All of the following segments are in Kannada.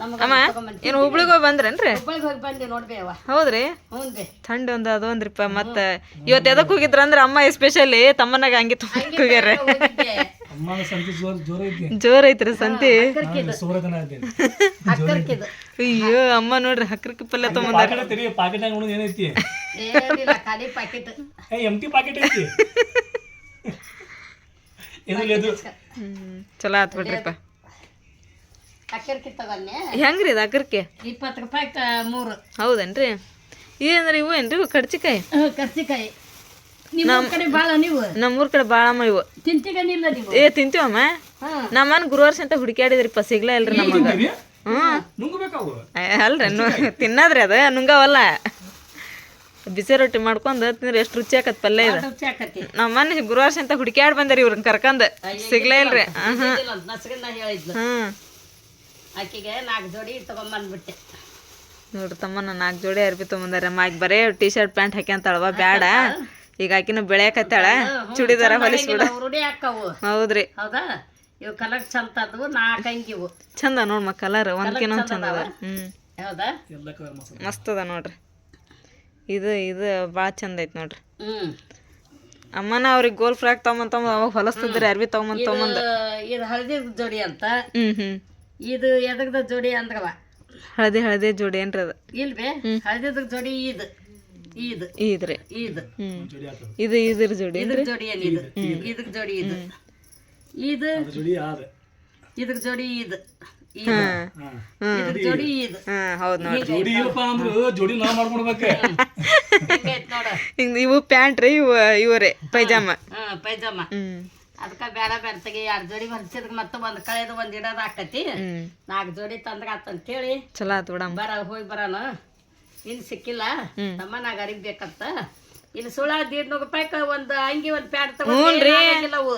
ಅಮ್ಮ ಏನು ಹುಬ್ಳಿಗೆ ಹೋಗಿ ಬಂದ್ರೇನ್ರಿ? ಹುಬ್ಬಳ್ಳಿಗೆ ಹೋಗಿ ಬಂದೆ ನೋಡ್ಬೇ ಅವ ಹೌದ್ರಿ? ಥಂಡ್ ಒಂದ್ ಥಂಡಿ ಒಂದು ಅದು ಒಂದ್ರಿಪ್ಪ ಮತ್ತೆ ಇವತ್ತು ಎದಕ್ಕೆ ಹೋಗಿದ್ರ ಅಂದ್ರೆ ಅಮ್ಮ ಎಸ್ಪೆಷಲಿ ತಮ್ಮನಾಗ ಹಂಗೆ ತೊಗೊಂಡ್ ಹೋಗ್ಯಾರ ಸಂತಿ ಜೋರ್ ಜೋರ ಐತಿ. ಜೋರ್ ಐತ್ರಿ ಸಂತಿ. ಅಯ್ಯೋ ಅಮ್ಮ ನೋಡ್ರಿ ಹಕ್ರಕ್ಕೆ ಪಲ್ಯ ಇದು ಚಲೋ ಆತ್ ಬಿಡ್ರಿಪ್ಪ. ಅಕ್ಕರ್ಕಿ ತಗೊಂಡೆ ಹೆಂಗ್ರಿ ಇದು ಅಕರ್ಕೆ ಇಪ್ಪತ್ತು ರೂಪಾಯಿ ಮೂರು. ಹೌದೇನ್ರಿ? ಏನಂದ್ರೆ ಇವು ಏನ್ರಿ ಇವು ಕಡ್ಚಿಕಾಯಿ ಕರ್ಚಿಕಾಯಿ. ನಿಮ್ಮ ಕಡೆ ಭಾಳ ನೀವು? ನಮ್ಮೂರ್ ಕಡೆ ಬಾಳಮ್ಮ ಇವು. ತಿಂತಿಗನಿಲ್ಲ ನೀವು ಏ ತಿಂತೀವಮ್ಮ ಹಾ. ನಮ್ಮನ್ ಗುರುವಾರ ಸಂತ ಹುಡುಕ್ಯಾಡಿದ್ರಿಪ್ಪ ಸಿಗ್ಲಾ ಇಲ್ರಿ ನಮಗ. ಏ, ಅಲ್ರಿ ತಿನ್ನದ್ರಿ ಅದ ನುಂಗವಲ್ಲ. ಬಿಸಿ ರೊಟ್ಟಿ ಮಾಡ್ಕೊಂಡು ತಿಂದ್ರೆ ಎಷ್ಟು ರುಚಿ ಆಕತ್ ಪಲ್ಯ ಇದು. ನಮ್ಮನ್ನ ಗುರುವಾರ ಸಂತ ಹುಡುಕ್ಯಾಡ್ ಬಂದ್ರಿ ಇವ್ರನ್ನ ಕರ್ಕಂದ್. ಸಿಗ್ಲೇ ಇಲ್ರಿ. ಹ್ಮ್. ಆಕಿಗೆ ನಾಲ್ಕು ಜೋಡಿ ತಗೊಂಬಂದ್ಬಿಟ್ಟೆ. ನೋಡ್ರಿ ತಮ್ಮನ ನಾಲ್ಕು ಜೋಡಿ ಅರ್ಬಿ ತಗೊಂಬಂದಾರಮ್ಮ ಆಕೆ ಬರೇ ಟಿ ಶರ್ಟ್ ಪ್ಯಾಂಟ್ ಹಾಕ್ಯಂತಾಳವ ಬ್ಯಾಡ. ಈಗ ಆಕಿನ ಬೆಳೆಯಕತ್ತಾಳ. ಚೂಡಿದಾರ ಹೊಲಿಸ್ಬಿಡ. ರೂಢಿ ಹಾಕವು. ಹೌದ್ರಿ. ಹೌದಾ? ಇವು ಕಲರ್ ಚಂದ ತಂದವು ನಾಲ್ಕು ಅಂಗಿವು. ಚಂದ ನೋಡ್ಮ ಕಲರ್ ಒಂದ್ಕಿನೊಂದ್ ಚಂದ ಅದ ಹ್ಞೂ ಹೌದಾ? ಮಸ್ತ್ ಅದ ನೋಡ್ರಿ. ಇದು ಇದು ಭಾಳ ಚಂದ ಐತೆ ನೋಡ್ರಿ. ಹ್ಞೂ ಅಮ್ಮನ ಅವ್ರಿಗೆ ಗೋಲ್ ಫ್ರಾಕ್ ತಗೊಂಬಂದ್ ತಗೊಂಡ್ ಅವಾಗ ಹೊಲಸ್ತಿದ್ರಿ ಅರ್ಬಿ ತಗೊಂಬಂದ್ ತಗೊಂಬಂದ್. ಇದು ಇದು ಹಳದಿ ಜೋಡಿ ಅಂತ? ಹ್ಮ್ ಹ್ಮ್. ಇದು ಎದಗ್ದ ಜೋಡಿ ಅಂದ್ರವ ಹಳದಿ ಹಳದಿ ಜೋಡಿ ಏನ್ರಿ ಅದು ಇಲ್ವೇ ಹಳದಿದ್ರ ಜೋಡಿ? ಇದು ಇದು ಇದ್ರಿ ಇದು ಹ್ಮ್ ಜೋಡಿ ಆತು ಇದು ಇದ್ರ ಜೋಡಿ ಇದ್ರ ಜೋಡಿ ಏನಿದು ಇದ್ರ ಜೋಡಿ ಇದು. ಇದು ಅದು ಜೋಡಿ ಆದ ಇದ್ರ ಜೋಡಿ ಇದು ಇದು ಹಾ. ಇದ್ರ ಜೋಡಿ ಇದು ಹಾ ಹೌದ್ ನೋಡ್ರಿ. ಜೋಡಿ ಇಲ್ಲಪ್ಪ ಅಂದ್ರು ಜೋಡಿ ನಾ ಮಾಡ್ಕೊಡ್ಬೇಕ. ಹಿಂಗೈತ್ ನೋಡ. ಹಿಂಗ್ ಇವು ಪ್ಯಾಂಟ್ ರೀ ಇವು ಇವ್ರಿ ಪೈಜಾಮ. ಹಾ ಪೈಜಾಮ. ಹ್ಮ್. ಅದಕ್ಕ ಬೇಡ ಬೇಡ ತೆಗಿ ಎರಡು ಜೋಡಿ ಹೊಲ್ಸಿದ್ರ ಮತ್ತೆ ಒಂದ್ ಕಳೆದು ಒಂದ್ ಇಡೋದ್ ಆಕತಿ. ನಾಲ್ಕು ಜೋಡಿ ತಂದ್ರ ಆತಂತೇಳಿ ಚಲೋ ಆತು ಬಿಡಮ್ಮ. ಬರ ಹೋಗಿ ಬರೋಣ ಇನ್ ಸಿಕ್ಕಿಲ್ಲ. ತಮ್ಮ ನಾಗ ಗರಿಬ್ ಬೇಕಂತ. ಇನ್ನು ಸುಳ ದೀಡ್ನೂರು ರೂಪಾಯಿ ಒಂದು ಅಂಗಿ ಒಂದು ಪ್ಯಾಡ್ ತಗೊಂಡಿಲ್ಲ ಅವು.